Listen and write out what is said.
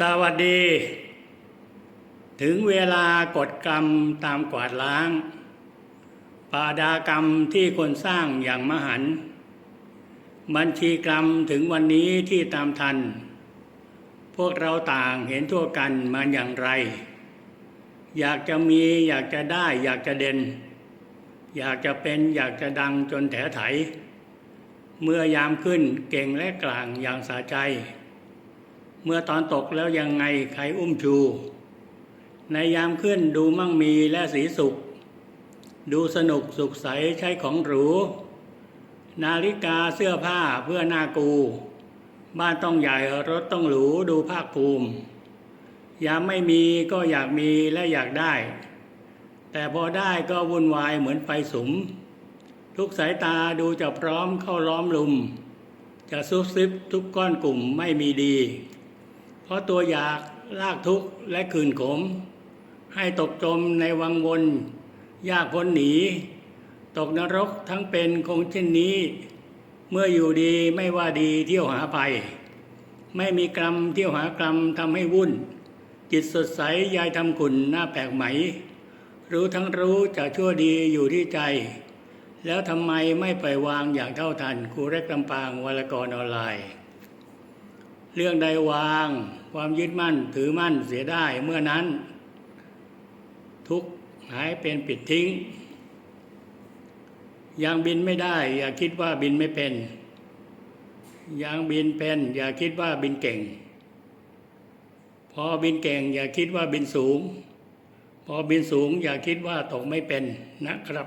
สวัสดี ถึงเวลากดกรรมตามกวาดล้าง ปาดากรรมที่คนสร้างอย่างมหัน บัญชีกรรมถึงวันนี้ที่ตามทัน พวกเราต่างเห็นทั่วกันมาอย่างไร อยากจะมีอยากจะได้อยากจะเด่น อยากจะเป็นอยากจะดังจนแถไถ เมื่อยามขึ้นเก่งและกลางอย่างสาใจ เมื่อตอนตกแล้วยังไงใครอุ้มชู ในยามขึ้นดูมั่งมีและสีสุข ดูสนุกสุขใสใช้ของหรู นาฬิกาเสื้อผ้าเพื่อหน้ากู บ้านต้องใหญ่รถต้องหรูดูภาคภูมิ ยามไม่มีก็อยากมีและอยากได้ แต่พอได้ก็วุ่นวายเหมือนไฟสุม ทุกสายตาดูจะพร้อมเข้าล้อมลุม จะซุบซิบทุกก้อนกลุ่มไม่มีดี เพราะตัวอยากลากทุกข์และคืนขม ให้ตกจมในวังวนยากพ้นหนี ตกนรกทั้งเป็นคงเช่นนี้ เมื่ออยู่ดีไม่ว่าดีเที่ยวหาภัย ไม่มีกรรมเที่ยวหากรรมทำให้วุ่น จิตสดใสยายทำขุนหน้าแปลกไหม รู้ทั้งรู้จะชั่วดีอยู่ที่ใจ แล้วทำไมไม่ปล่อยวางอย่างเท่าทันครูเร็กลำปางวารกรออนไลน์ เรื่องใดวาง ความยึดมั่นถือมั่นเสียได้เมื่อนั้น ทุกหายเป็นปิดทิ้ง ยังบินไม่ได้ อย่าคิดว่าบินไม่เป็น ยังบินเป็น อย่าคิดว่าบินเก่ง พอบินเก่ง อย่าคิดว่าบินสูง พอบินสูง อย่าคิดว่าตกไม่เป็นนะครับ